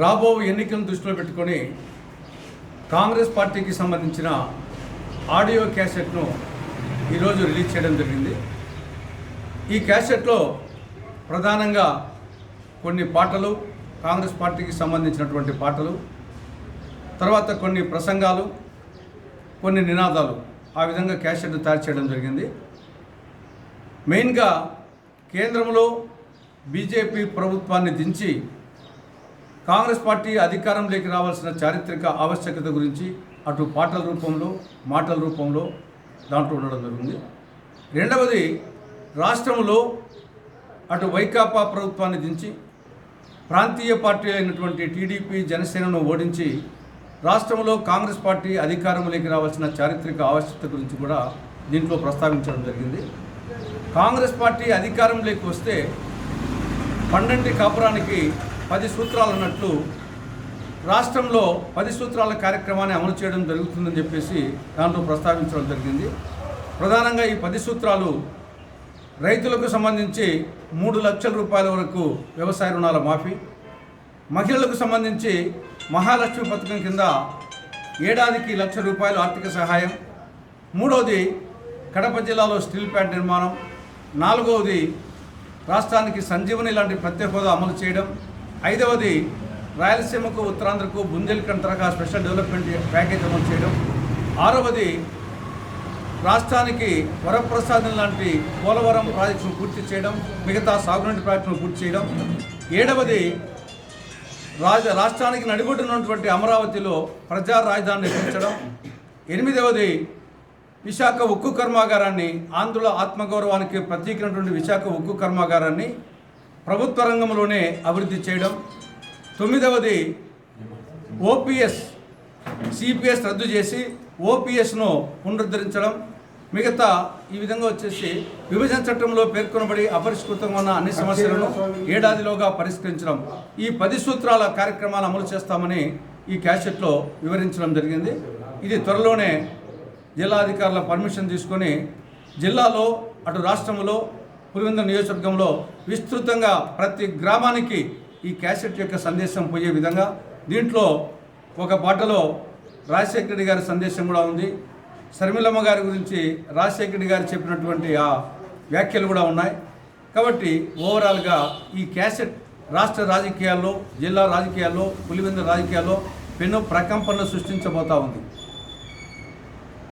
రాబో ఎన్నికలను దృష్టిలో పెట్టుకొని కాంగ్రెస్ పార్టీకి సంబంధించిన ఆడియో క్యాసెట్ను ఈరోజు రిలీజ్ చేయడం జరిగింది. ఈ క్యాసెట్లో ప్రధానంగా కొన్ని పాటలు కాంగ్రెస్ పార్టీకి సంబంధించినటువంటి పాటలు తర్వాత కొన్ని ప్రసంగాలు కొన్ని నినాదాలు ఆ విధంగా క్యాసెట్ తయారు చేయడం జరిగింది. మెయిన్గా కేంద్రంలో బీజేపీ ప్రభుత్వాన్ని దించి కాంగ్రెస్ పార్టీ అధికారంలోకి రావాల్సిన చారిత్రక ఆవశ్యకత గురించి అటు పాటల రూపంలో మాటల రూపంలో దాంట్లో ఉండడం జరిగింది రెండవది రాష్ట్రంలో అటు వైకాపా ప్రభుత్వాన్ని దించి ప్రాంతీయ పార్టీ అయినటువంటి టీడీపీ జనసేనను ఓడించి రాష్ట్రంలో కాంగ్రెస్ పార్టీ అధికారంలోకి రావాల్సిన చారిత్రక ఆవశ్యకత గురించి కూడా దీంట్లో ప్రస్తావించడం జరిగింది. కాంగ్రెస్ పార్టీ అధికారంలోకి వస్తే పన్నెండు కాపురానికి పది సూత్రాలు అన్నట్లు రాష్ట్రంలో పది సూత్రాల కార్యక్రమాన్ని అమలు చేయడం జరుగుతుందని చెప్పేసి దాంట్లో ప్రస్తావించడం జరిగింది. ప్రధానంగా ఈ పది సూత్రాలు రైతులకు సంబంధించి మూడు లక్షల రూపాయల వరకు వ్యవసాయ రుణాల మాఫీ మహిళలకు సంబంధించి మహాలక్ష్మి పథకం కింద ఏడాదికి లక్ష రూపాయలు ఆర్థిక సహాయం మూడవది కడప జిల్లాలో స్టీల్ ప్లాంట్ నిర్మాణం నాలుగవది రాష్ట్రానికి సంజీవని లాంటి ప్రత్యేక హోదా అమలు చేయడం ఐదవది రాయలసీమకు ఉత్తరాంధ్రకు బుందేల్ఖండ్ తరహా స్పెషల్ డెవలప్మెంట్ ప్యాకేజ్ అమలు చేయడం. ఆరవది రాష్ట్రానికి వరప్రసాదం లాంటి పోలవరం ప్రాజెక్టును పూర్తి చేయడం మిగతా సాగునీటి ప్రాజెక్టును పూర్తి చేయడం. ఏడవది రాజ రాష్ట్రానికి నడిబొట్టున్నటువంటి అమరావతిలో ప్రజా రాజధాని నిర్మించడం. ఎనిమిదవది విశాఖ ఉక్కు కర్మాగారాన్ని ఆంధ్రుల ఆత్మగౌరవానికి ప్రత్యేకమైనటువంటి విశాఖ ఉక్కు కర్మాగారాన్ని ప్రభుత్వ రంగంలోనే అభివృద్ధి చేయడం. తొమ్మిదవది ఓపీఎస్ సిపిఎస్ రద్దు చేసి ఓపీఎస్ను పునరుద్ధరించడం. మిగతా ఈ విధంగా వచ్చేసి విభజన చట్టంలో పేర్కొనబడి అపరిష్కృతంగా ఉన్న అన్ని సమస్యలను ఏడాదిలోగా పరిష్కరించడం. ఈ పది సూత్రాల కార్యక్రమాలు అమలు చేస్తామని ఈ క్యాసెట్లో వివరించడం జరిగింది. ఇది త్వరలోనే జిల్లా అధికారుల పర్మిషన్ తీసుకొని జిల్లాలో అటు రాష్ట్రంలో పులివెందుల నియోజకవర్గంలో విస్తృతంగా ప్రతి గ్రామానికి ఈ క్యాసెట్ యొక్క సందేశం పోయే విధంగా దీంట్లో ఒక పాటలో రాజశేఖర రెడ్డి గారి సందేశం కూడా ఉంది. శర్మిలమ్మ గారి గురించి రాజశేఖర రెడ్డి గారు చెప్పినటువంటి ఆ వ్యాఖ్యలు కూడా ఉన్నాయి. కాబట్టి ఓవరాల్గా ఈ క్యాసెట్ రాష్ట్ర రాజకీయాల్లో జిల్లా రాజకీయాల్లో పులివెందుల రాజకీయాల్లో పెను ప్రకంపనలు సృష్టించబోతా ఉంది.